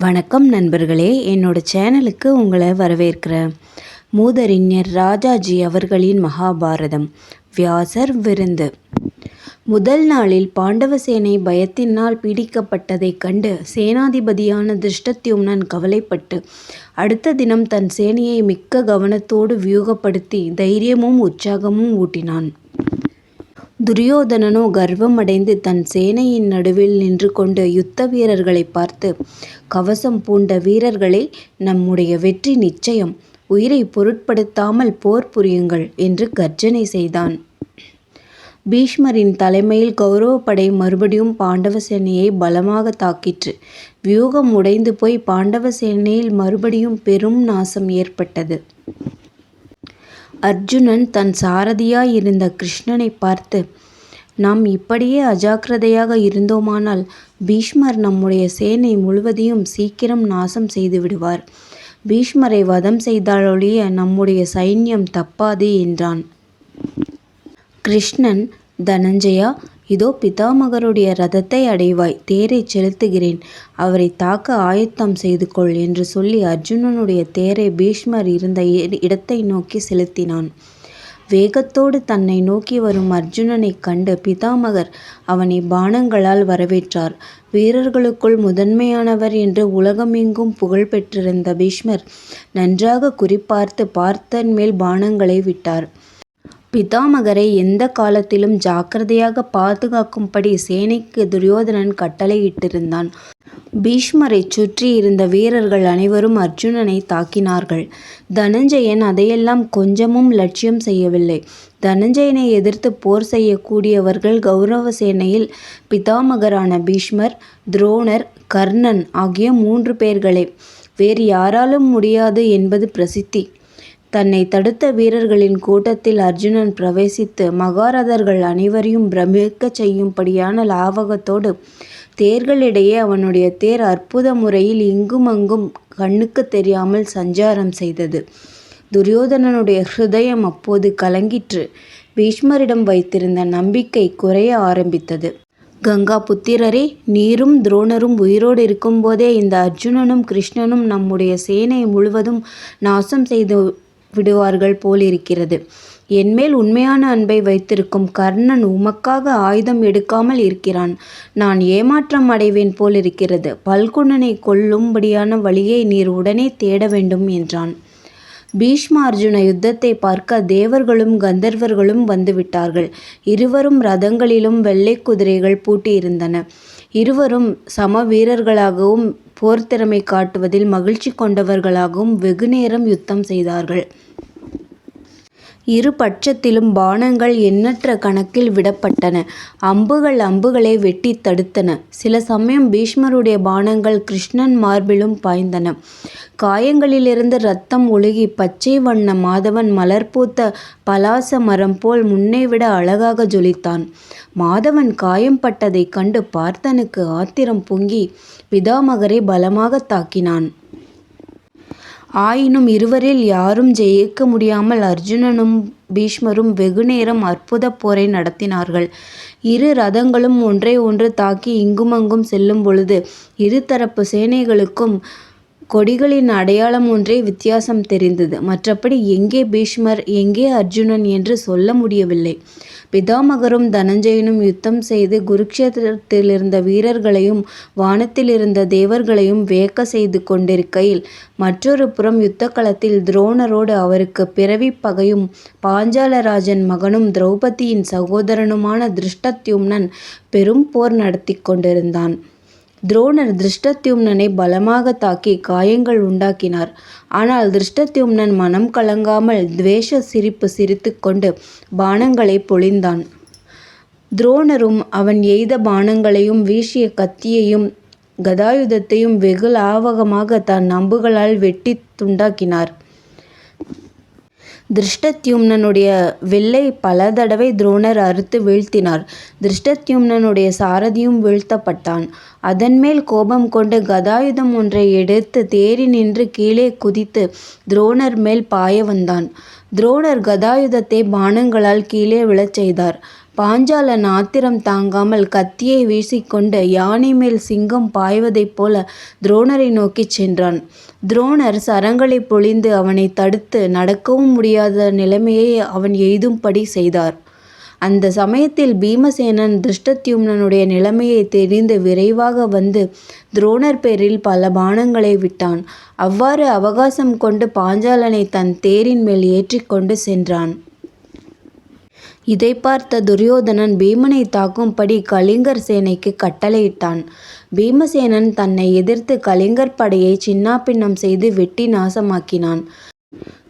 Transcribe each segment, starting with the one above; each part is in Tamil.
வணக்கம் நண்பர்களே என்னோட சேனலுக்கு உங்களை வரவேற்கிறேன். மூதறிஞர் ராஜாஜி அவர்களின் மகாபாரதம் வியாசர் விருந்து. முதல் நாளில் பாண்டவ சேனை பயத்தினால் பீடிக்கப்பட்டதைக் கண்டு சேனாதிபதியான திருஷ்டத்யும்னன் கவலைப்பட்டு அடுத்த தினம் தன் சேனையை மிக்க கவனத்தோடு வியூகப்படுத்தி தைரியமும் உற்சாகமும் ஊட்டினான். துரியோதனனோ கர்வமடைந்து தன் சேனையின் நடுவில் நின்று கொண்டு யுத்த வீரர்களை பார்த்து கவசம் பூண்ட வீரர்களே நம்முடைய வெற்றி நிச்சயம். உயிரை பொருட்படுத்தாமல் போர் புரியுங்கள் என்று கர்ஜனை செய்தான். பீஷ்மரின் தலைமையில் கௌரவப்படை மறுபடியும் பாண்டவ சேனையை பலமாக தாக்கிற்று. வியூகம் உடைந்து போய் பாண்டவ சேனையில் மறுபடியும் பெரும் நாசம் ஏற்பட்டது. அர்ஜுனன் தன் சாரதியாய் இருந்த கிருஷ்ணனை பார்த்து நாம் இப்படியே அஜாக்கிரதையாக இருந்தோமானால் பீஷ்மர் நம்முடைய சேனை முழுவதையும் சீக்கிரம் நாசம் செய்து விடுவார். பீஷ்மரை வதம் செய்தாலொழிய நம்முடைய சைன்யம் தப்பாது என்றான். கிருஷ்ணன் தனஞ்சயா இதோ பிதாமகருடைய ரதத்தை அடைவாய் தேரை செலுத்துகிறேன். அவரை தாக்க ஆயத்தம் செய்து கொள் என்று சொல்லி அர்ஜுனனுடைய தேரை பீஷ்மர் இருந்த இடத்தை நோக்கி செலுத்தினான். வேகத்தோடு தன்னை நோக்கி வரும் அர்ஜுனனைக் கண்டு பிதாமகர் அவனை பானங்களால் வரவேற்றார். வீரர்களுக்குள் முதன்மையானவர் என்று உலகமெங்கும் புகழ் பெற்றிருந்த பீஷ்மர் நன்றாக குறிப்பார்த்து பார்த்தன் மேல் பானங்களை விட்டார். பிதாமகரை எந்த காலத்திலும் ஜாக்கிரதையாக பாதுகாக்கும்படி சேனைக்கு துரியோதனன் கட்டளையிட்டிருந்தான். பீஷ்மரைச் சுற்றி இருந்த வீரர்கள் அனைவரும் அர்ஜுனனை தாக்கினார்கள். தனஞ்சயன் அதையெல்லாம் கொஞ்சமும் லட்சியம் செய்யவில்லை. தனஞ்சயனை எதிர்த்து போர் செய்யக்கூடியவர்கள் கௌரவ சேனையில் பிதாமகரான பீஷ்மர், துரோணர், கர்ணன் ஆகிய மூன்று பேர்களே. வேறு யாராலும் முடியாது என்பது பிரசித்தி. தன்னை தடுத்த வீரர்களின் கூட்டத்தில் அர்ஜுனன் பிரவேசித்து மகாரதர்கள் அனைவரையும் பிரமிக்கச் செய்யும்படியான லாவகத்தோடு தேர்களிடையே அவனுடைய தேர் அற்புத முறையில் இங்குமங்கும் கண்ணுக்கு தெரியாமல் சஞ்சாரம் செய்தது. துரியோதனனுடைய ஹிருதயம் அப்போது கலங்கிற்று. பீஷ்மரிடம் வைத்திருந்த நம்பிக்கை குறைய ஆரம்பித்தது. கங்கா புத்திரரே நீரும் துரோணரும் உயிரோடு இருக்கும்போதே இந்த அர்ஜுனனும் கிருஷ்ணனும் நம்முடைய சேனை முழுவதும் நாசம் செய்து விடுவார்கள் போலிருக்கிறது. என்மேல் உண்மையான அன்பை வைத்திருக்கும் கர்ணன் உமக்காக ஆயுதம் எடுக்காமல் இருக்கிறான். நான் ஏமாற்றம் அடைவேன் போலிருக்கிறது. பல்குண்ணனை கொல்லும்படியான வழியை நீர் உடனே தேட வேண்டும் என்றான். பீஷ்ம அர்ஜுன யுத்தத்தை பார்க்க தேவர்களும் கந்தர்வர்களும் வந்துவிட்டார்கள். இருவரும் ரதங்களிலும் வெள்ளை குதிரைகள் பூட்டியிருந்தன. இருவரும் சம வீரர்களாகவும் போர்த்திறமை காட்டுவதில் மகிழ்ச்சி கொண்டவர்களாகவும் வெகுநேரம் யுத்தம் செய்தார்கள். இரு பட்சத்திலும் பாணங்கள் எண்ணற்ற கணக்கில் விடப்பட்டன. அம்புகள் அம்புகளை வெட்டித் தடுத்தன. சில சமயம் பீஷ்மருடைய பாணங்கள் கிருஷ்ணன் மார்பிலும் பாய்ந்தன. காயங்களிலிருந்து இரத்தம் ஒழுகி பச்சை வண்ண மாதவன் மலர் பூத்த பலாச மரம் போல் முன்னைவிட அழகாக ஜொலித்தான். மாதவன் காயம் பட்டதைக் கண்டு பார்த்தனுக்கு ஆத்திரம் பொங்கி பிதாமகரை பலமாகத் தாக்கினான். ஆயினும் இருவரில் யாரும் ஜெயிக்க முடியாமல் அர்ஜுனனும் பீஷ்மரும் வெகுநேரம் அற்புதப் போரை நடத்தினார்கள். இரு ரதங்களும் ஒன்றை ஒன்று தாக்கி இங்குமங்கும் செல்லும் பொழுது இரு தரப்பு சேனைகளுக்கும் கொடிகளின் அடையாளம் ஒன்றே வித்தியாசம் தெரிந்தது. மற்றபடி எங்கே பீஷ்மர் எங்கே அர்ஜுனன் என்று சொல்ல முடியவில்லை. பிதாமகரும் தனஞ்சயனும் யுத்தம் செய்து குருக்ஷேத்திரத்திலிருந்த வீரர்களையும் வானத்திலிருந்த தேவர்களையும் வேக்க செய்து கொண்டிருக்கையில் மற்றொரு புறம் யுத்த களத்தில் துரோணரோடு அவருக்கு பிறவி பகையும் பாஞ்சாலராஜன் மகனும் திரௌபதியின் சகோதரனுமான திருஷ்டத்யும்னன் பெரும் போர் நடத்தி கொண்டிருந்தான். துரோணர் திருஷ்டத்யும்னனை பலமாக தாக்கி காயங்கள் உண்டாக்கினார். ஆனால் திருஷ்டத்யும்னன் மனம் கலங்காமல் துவேஷ சிரிப்பு சிரித்துக்கொண்டு பானங்களை பொழிந்தான். துரோணரும் அவன் எய்த பானங்களையும் வீசிய கத்தியையும் கதாயுதத்தையும் வெகு லாவகமாக தன் அம்புகளால் வெட்டி துண்டாக்கினார். திருஷ்டத்யும்னனுடைய வில்லை பல தடவை துரோணர் அறுத்து வீழ்த்தினார். திருஷ்டத்யும்னனுடைய சாரதியும் வீழ்த்தப்பட்டான். அதன்மேல் கோபம் கொண்டு கதாயுதம் ஒன்றை எடுத்து தேறி நின்று கீழே குதித்து துரோணர் மேல் பாய வந்தான். துரோணர் கதாயுதத்தை பானங்களால் கீழே விழச் செய்தார். பாஞ்சாலன் ஆத்திரம் தாங்காமல் கத்தியை வீசிக்கொண்டு யானை மேல் சிங்கம் பாய்வதைப் போல துரோணரை நோக்கிச் சென்றான். துரோணர் சரங்களைப் பொழிந்து அவனைத் தடுத்து நடக்கவும் முடியாத நிலைமையை அவன் எய்தும்படி செய்தார். அந்த சமயத்தில் பீமசேனன் திருஷ்டத்யும்னனுடைய நிலைமையை தெரிந்து விரைவாக வந்து துரோணர் பேரில் பல பானங்களை விட்டான். அவ்வாறு அவகாசம் கொண்டு பாஞ்சாலனைத் தன் தேரின் மேல் ஏற்றிக் கொண்டு சென்றான். இதை பார்த்த துரியோதனன் பீமனைத் தாக்கும்படி கலிங்கர் சேனைக்கு கட்டளையிட்டான். பீமசேனன் தன்னை எதிர்த்து கலிங்கர் படையைச் சின்னாபின்னம் செய்து வெட்டி நாசமாக்கினான்.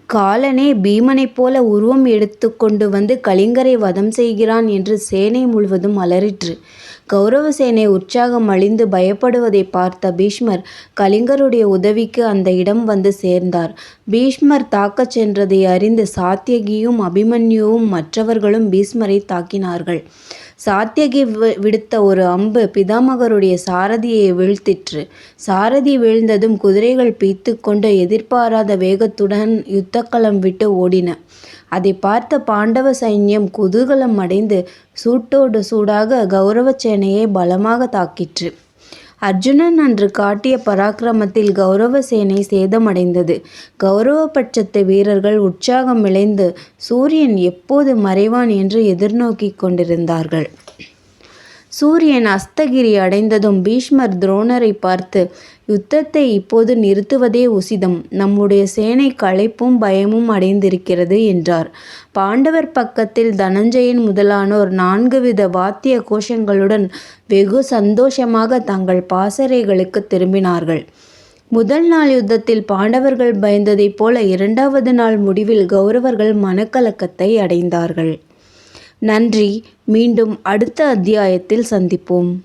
காலனே பீமனைப் போல உருவம் எடுத்து கொண்டு வந்து கலிங்கரை வதம் செய்கிறான் என்று சேனை முழுவதும் அலறிற்று. கௌரவ சேனை உற்சாகம் அழிந்து பயப்படுவதைப் பார்த்த பீஷ்மர் கலிங்கருடைய உதவிக்கு அந்த இடம் வந்து சேர்ந்தார். பீஷ்மர் தாக்கச் சென்றதை அறிந்து சாத்தியகியும் அபிமன்யுவும் மற்றவர்களும் பீஷ்மரை தாக்கினார்கள். சாத்தியகி விடுத்த ஒரு அம்பு பிதாமகருடைய சாரதியை வீழ்த்திற்று. சாரதி வீழ்ந்ததும் குதிரைகள் பீய்த்துக்கொண்டு எதிர்பாராத வேகத்துடன் யுத்தக்களம் விட்டு ஓடின. அதைப் பார்த்த பாண்டவ சைன்யம் குதூகலம் அடைந்து சூட்டோடு சூடாக கௌரவ சேனையை பலமாக தாக்கிற்று. அர்ஜுனன் அன்று காட்டிய பராக்கிரமத்தில் கௌரவ சேனை சேதமடைந்தது. கௌரவ பட்சத்து வீரர்கள் உற்சாகம் விளைந்து சூரியன் எப்போது மறைவான் என்று எதிர்நோக்கிக் கொண்டிருந்தார்கள். சூரியன் அஸ்தகிரி அடைந்ததும் பீஷ்மர் துரோணரைப் பார்த்து யுத்தத்தை இப்போது நிறுத்துவதே உசிதம். நம்முடைய சேனை களைப்பும் பயமும் அடைந்திருக்கிறது என்றார். பாண்டவர் பக்கத்தில் தனஞ்சயன் முதலானோர் நான்கு வித வாத்திய கோஷங்களுடன் வெகு சந்தோஷமாக தங்கள் பாசறைகளுக்குத் திரும்பினார்கள். முதல் நாள் யுத்தத்தில் பாண்டவர்கள் பயந்ததைப் போல இரண்டாவது நாள் முடிவில் கௌரவர்கள் மனக்கலக்கத்தை அடைந்தார்கள். நன்றி. மீண்டும் அடுத்த அத்தியாயத்தில் சந்திப்போம்.